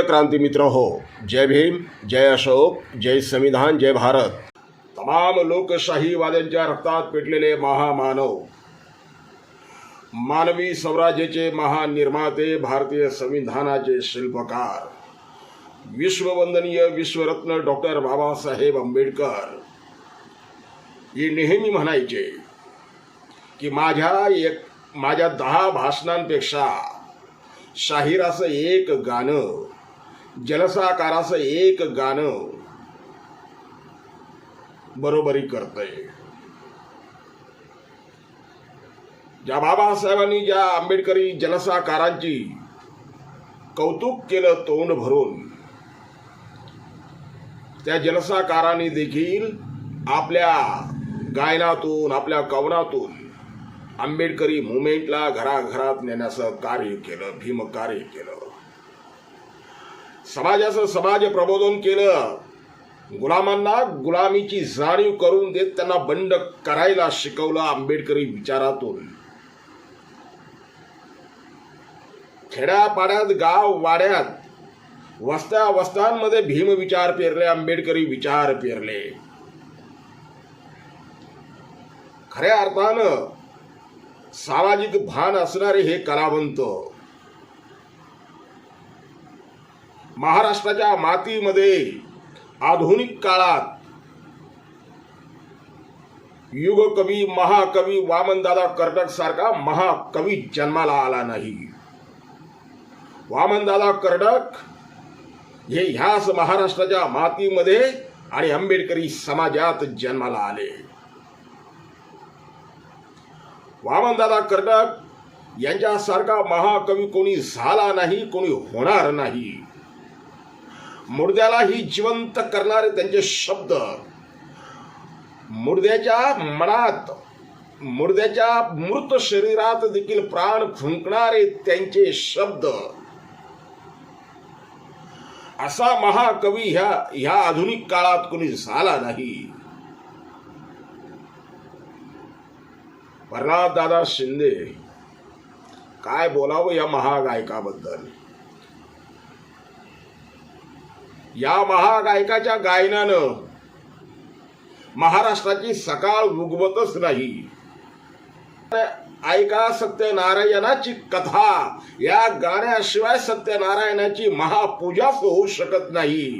प्रिय क्रांती मित्र हो जय भीम जय अशोक जय संविधान जय भारत. तमाम लोकशाहीवाद्यांच्या रक्तात पेटलेले महामानव मानवी स्वराज्याचे महान निर्माते भारतीय संविधानाचे शिल्पकार विश्ववंदनीय विश्वरत्न डॉक्टर बाबासाहेब आंबेडकर. हे नेहमी म्हणायचे की माझ्या एक माझ्या दहा भाषणांपेक्षा शाहिराचं एक गाणं जलसाकाराचं एक गाणं बरोबरी करतंय. ज्या बाबासाहेबांनी ज्या आंबेडकरी जलसाकारांची कौतुक केलं तोंड भरून त्या जलसाकारांनी देखील आपल्या गायनातून आपल्या कवनातून आंबेडकरी मुवमेंटला घराघरात नेण्याचं कार्य केलं भीम कार्य केलं. समाजाचं समाज प्रबोधन केलं. गुलामांना गुलामीची जाणीव करून देत त्यांना बंड करायला शिकवलं आंबेडकरी विचारातून. खेड्यापाड्यात गाव वाड्यात वस्त्या वस्त्यांमध्ये भीम विचार पेरले आंबेडकरी विचार पेरले. खऱ्या अर्थानं सामाजिक भान असणारे हे कलावंत महाराष्ट्राच्या मातीमध्ये आधुनिक काळात युगकवी महाकवी वामनदादा कर्टक सारखा महाकवी जन्माला आला नाही. वामनदादा कर्डक हे ह्याच महाराष्ट्राच्या मातीमध्ये आणि आंबेडकरी समाजात जन्माला आले. वामनदादा कर्डक यांच्यासारखा महाकवी कोणी झाला नाही कोणी होणार नाही. मुर्द्यालाही जिवंत करणारे त्यांचे शब्द. मुर्द्याच्या मनात मुर्द्याच्या मृत शरीरात देखील प्राण फुंकणारे त्यांचे शब्द. असा महाकवी ह्या ह्या आधुनिक काळात कोणी झाला नाही. प्रल्हाद दादा शिंदे काय बोलावं या महागायकाबद्दल? या महागायकाच्या गायनानं महाराष्ट्राची सकाळ उगवतच नाही. ऐका सत्यनारायणाची कथा. या गाण्याशिवाय सत्यनारायणाची महापूजाच होऊ शकत नाही.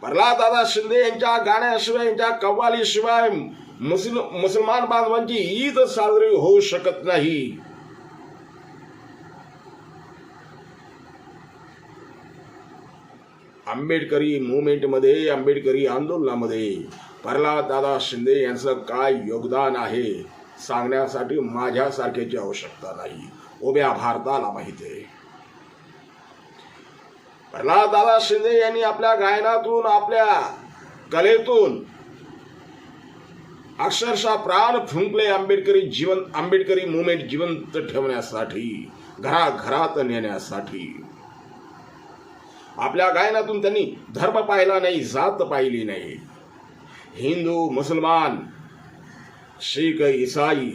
प्रल्हाददादा शिंदे यांच्या गाण्याशिवाय यांच्या कव्वालीशिवाय मुस्लिम मुसलमान बांधवांची ईद साजरी होऊ शकत नाही. आंबेडकरी मुवमेंटमध्ये आंबेडकरी आंदोलनामध्ये प्रल्हाद दादा शिंदे यांचं काय योगदान आहे सांगण्यासाठी माझ्यासारख्याची आवश्यकता नाही. उभ्या भारताला माहिती आहे. प्रल्हाद दादा शिंदे यांनी आपल्या गायनातून आपल्या कलेतून अक्षरशः प्राण फुंकले आंबेडकरी जीवन आंबेडकरी मुवमेंट जिवंत ठेवण्यासाठी घराघरात नेण्यासाठी. आपल्या गायनातून त्यांनी धर्म पाहिला नाही जात पाहिली नाही. हिंदू मुसलमान शीख इसाई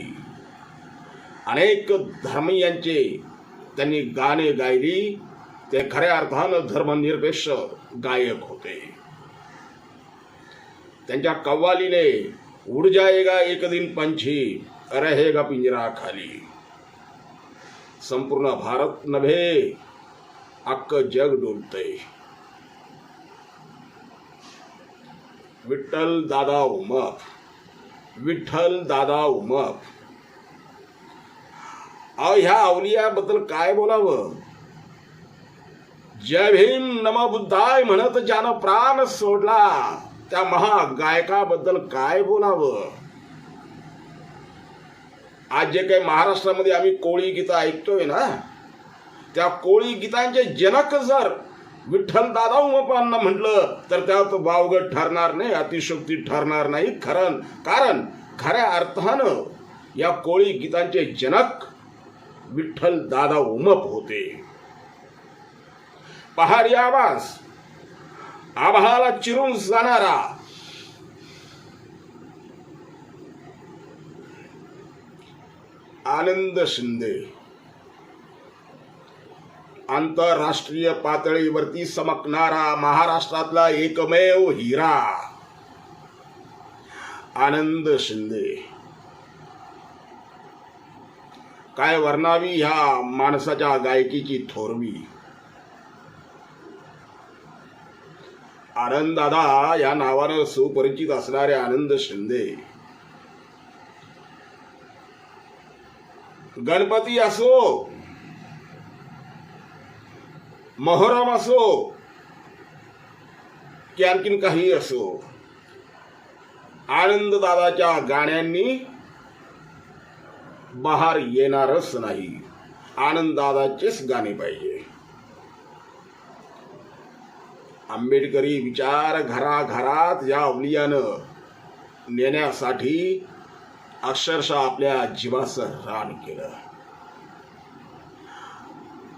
अनेक धर्मीयांचे त्यांनी गाणे गायली. ते खऱ्या अर्थानं धर्मनिरपेक्ष गायक होते. त्यांच्या कव्वालीने उड जाएगा एक दिन पंछी रहेगा पिंजरा खाली. संपूर्ण भारत नव्हे. अख्खं जग डोलतय. विठ्ठल दादा उमप. विठ्ठल दादा उमप. अहो ह्या अवलियाबद्दल काय बोलावं? जय भीम नम बुद्धाय म्हणत ज्यानं प्राण सोडला त्या महागायकाबद्दल काय बोलावं? आज जे काही महाराष्ट्रामध्ये आम्ही कोळी गीतं ऐकतोय ना त्या कोळी गीतांचे जनक जर विठ्ठल दादा उमपांना म्हटलं तर त्यात वावगट ठरणार नाही अतिशक्ती ठरणार नाही. खरं कारण खऱ्या अर्थानं या कोळी गीतांचे जनक विठ्ठल दादा उमप होते. पहाडी आवाज आभाला चिरून जाणारा आनंद शिंदे. आंतरराष्ट्रीय पातळीवरती चमकणारा महाराष्ट्रातला एकमेव हिरा आनंद शिंदे. काय वर्णावी ह्या माणसाच्या गायकीची थोरवी? आनंद दादा या नावानं सुपरिचित असणारे आनंद शिंदे. गणपती असो मोहरम असो की आणखीन काही असो आनंददादाच्या गाण्यांनी बहार येणारच नाही. आनंददादाचेच गाणे पाहिजे. आंबेडकरी विचार घराघरात या अवलियानं नेण्यासाठी अक्षरशः आपल्या जीवाचं रान केलं.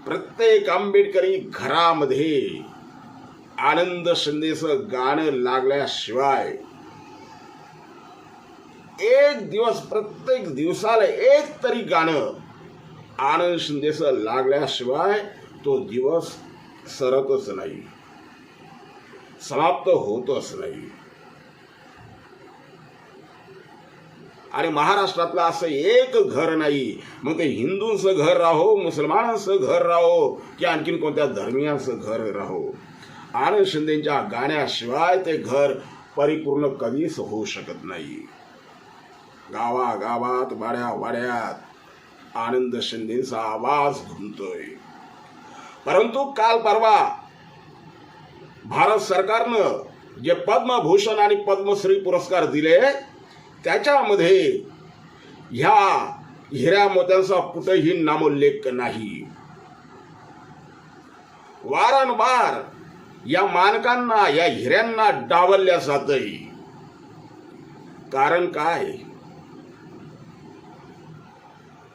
प्रत्येक आंबेडकरी घरामध्ये आनंद शिंदेचं गाणं लागल्याशिवाय एक दिवस प्रत्येक दिवसाला एक तरी गाणं आनंद शिंदेचं लागल्याशिवाय तो दिवस सरतच नाही समाप्त होतच नाही. आणि महाराष्ट्रातलं असं एक घर नाही. मग ते हिंदूंचं घर राहो मुसलमानांचं घर राहो की आणखीन कोणत्या धर्मियांचं घर राहो. आनंद शिंदेच्या गाण्याशिवाय ते घर परिपूर्ण कधीच होऊ शकत नाही. गावागावात वाड्या वाड्यात आनंद शिंदेचा आवाज घुमतोय. परंतु काल परवा भारत सरकारनं जे पद्मभूषण आणि पद्मश्री पुरस्कार दिले त्याच्यामध्ये ह्या हिऱ्या मोत्यांचा कुठेही नामोल्लेख नाही. वारंवार या मानकांना या हिऱ्यांना डावलल्या जातय. कारण काय?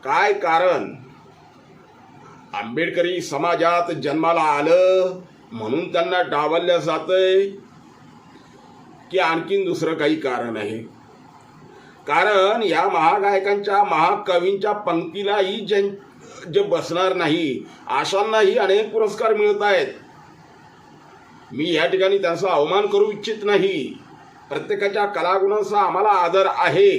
काय कारण? आंबेडकरी समाजात जन्माला आलं म्हणून त्यांना डावलल्या जातंय की आणखीन दुसरं काही कारण आहे? कारण या महागायकांच्या महाकवींच्या पंक्तीलाही जे जे बसणार नाही अशांनाही अनेक पुरस्कार मिळत आहेत. मी या ठिकाणी त्यांचा अवमान करू इच्छित नाही. प्रत्येकाच्या कलागुणांचा आम्हाला आदर आहे.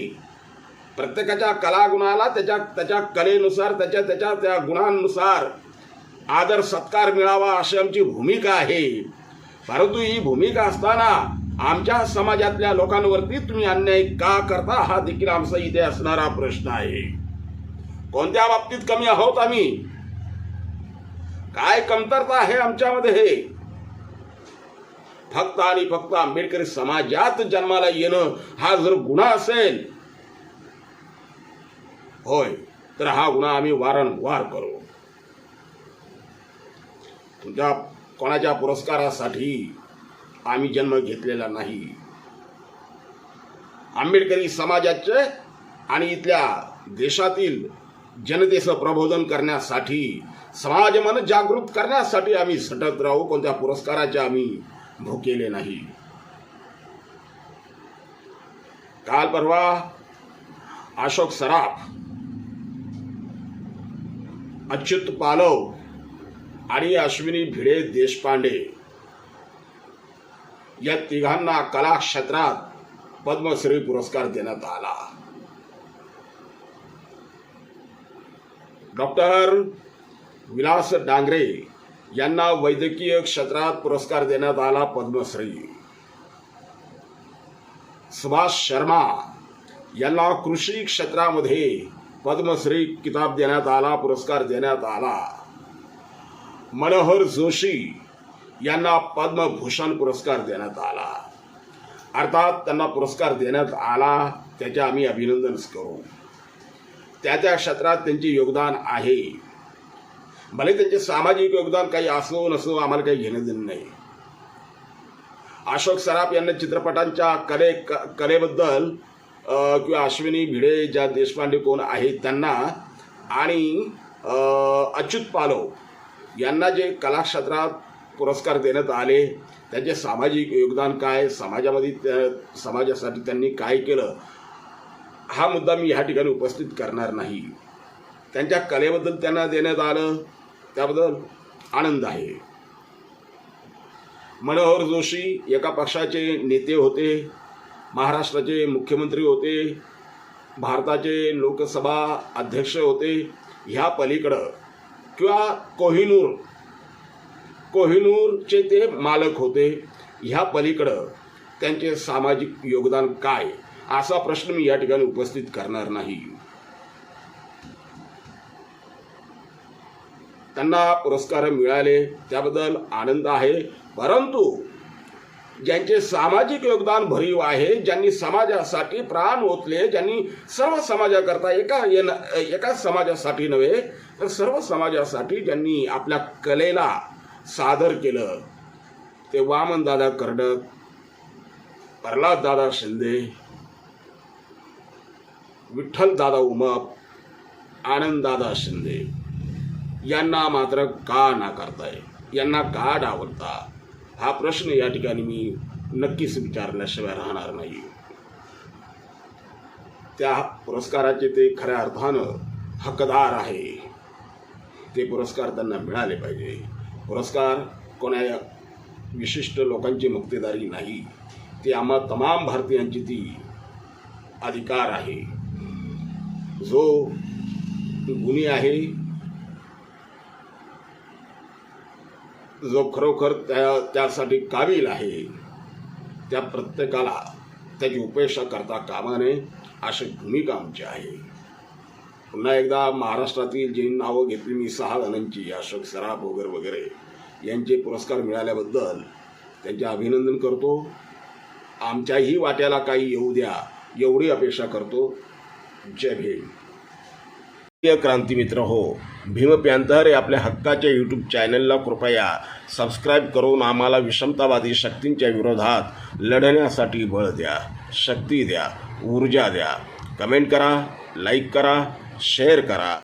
प्रत्येकाच्या कलागुणाला त्याच्या त्याच्या कलेनुसार त्याच्या त्याच्या त्या गुणांनुसार आदर सत्कार मिळावा अशी आमची भूमिका आहे. परंतु ही भूमिका असताना आमच्या समाजातल्या लोकांवरती तुम्ही अन्याय का करता हा देखील आमचा इथे असणारा प्रश्न आहे. कोणत्या बाबतीत कमी आहोत आम्ही? काय कमतरता आहे आमच्यामध्ये? हे फक्त आणि फक्त आंबेडकरी समाजात जन्माला येणं हा जर गुन्हा असेल होय तर हा गुन्हा आम्ही वारंवार करू. तुमच्या कोणाच्या पुरस्कारासाठी आम्ही जन्म घेतलेला नाही. आंबेडकरी समाजाचे आणि इथल्या देशातील जनतेचं प्रबोधन करण्यासाठी समाज मन जागृत करण्यासाठी आम्ही सटत राहू कोणत्या पुरस्काराचे आम्ही भोकेले नाही. काल परवा अशोक सराफ अच्युत पालव आणि अश्विनी भिडे देशपांडे या तिघांना कला क्षेत्रात पद्मश्री पुरस्कार देण्यात आला. डॉक्टर विलास डांगरे यांना वैद्यकीय क्षेत्रात पुरस्कार देण्यात आला पद्मश्री. सुभाष शर्मा यांना कृषी क्षेत्रामध्ये पद्मश्री किताब देण्यात आला, पुरस्कार देण्यात आला. मनोहर जोशी यांना पद्मभूषण पुरस्कार देण्यात आला. अर्थात त्यांना पुरस्कार देण्यात आला त्याचे आम्ही अभिनंदनच करू. त्या त्या क्षेत्रात त्यांचे योगदान आहे. भले त्यांचे सामाजिक योगदान काही असो नसो आम्हाला काही घेणं देणं नाही. अशोक सराफ यांना चित्रपटांच्या कले क कलेबद्दल किंवा अश्विनी भिडे ज्या देशपांडे कोण आहेत त्यांना आणि अच्युत पालव यांना जे कला क्षेत्रात पुरस्कार देण्यात आले. त्यांचे सामाजिक योगदान काय? समाजामध्ये त्या- समाजासाठी त्यांनी काय केलं? हा मुद्दा मी ह्या ठिकाणी उपस्थित करणार नाही. त्यांच्या कलेबद्दल त्यांना देण्यात आलं. त्याबद्दल आनंद आहे. मनोहर जोशी एका पक्षाचे नेते होते. महाराष्ट्राचे मुख्यमंत्री होते. भारताचे लोकसभा अध्यक्ष होते. ह्या पलीकडं किंवा कोहिनूर कोहिनूरचे ते मालक होते. ह्या पलीकडं त्यांचे सामाजिक योगदान काय? असा प्रश्न मी या ठिकाणी उपस्थित करणार नाही. त्यांना पुरस्कार मिळाले त्याबद्दल आनंद आहे. परंतु ज्यांचे सामाजिक योगदान भरीव आहे ज्यांनी समाजासाठी प्राण ओतले ज्यांनी सर्व समाजाकरता एका येन- एका समाजासाठी नव्हे तर सर्व समाजासाठी ज्यांनी आपल्या कलेला सादर केलं. ते वामनदादा कर्डक प्रल्हाददादा शिंदे विठ्ठलदादा उमप आनंददादा शिंदे यांना मात्र का नाकारताय? यांना का डावलता? हा प्रश्न या ठिकाणी मी नक्कीच विचारल्याशिवाय राहणार नाही. त्या पुरस्काराचे ते खऱ्या अर्थानं हकदार आहे. ते पुरस्कार त्यांना मिळाले पाहिजे. पुरस्कार कोणा विशिष्ट लोकांची मक्तेदारी नाही ती आम्हा तमाम भारतीयांची ती अधिकार आहे. जो गुन्हे आहे जो खरोखर त्या त्यासाठी काबिल आहे त्या प्रत्येकाला त्याची उपेक्षा करता कामा नये अशी भूमिका आमची आहे. पुन्हा एकदा महाराष्ट्रातील जी नावं घेतली मी सहा जणांची अशोक सराफ वगैरे वगैरे यांचे पुरस्कार मिळाल्याबद्दल त्यांचे अभिनंदन करतो. आमच्याही वाट्याला काही येऊ द्या एवढी अपेक्षा करतो. जय भीम. प्रिय क्रांतिमित्र हो भीम प्यांतर हे आपल्या हक्काच्या यूट्यूब चॅनलला कृपया सबस्क्राईब करून आम्हाला विषमतावादी शक्तींच्या विरोधात लढण्यासाठी बळ द्या शक्ती द्या ऊर्जा द्या. कमेंट करा लाईक करा शेअर करा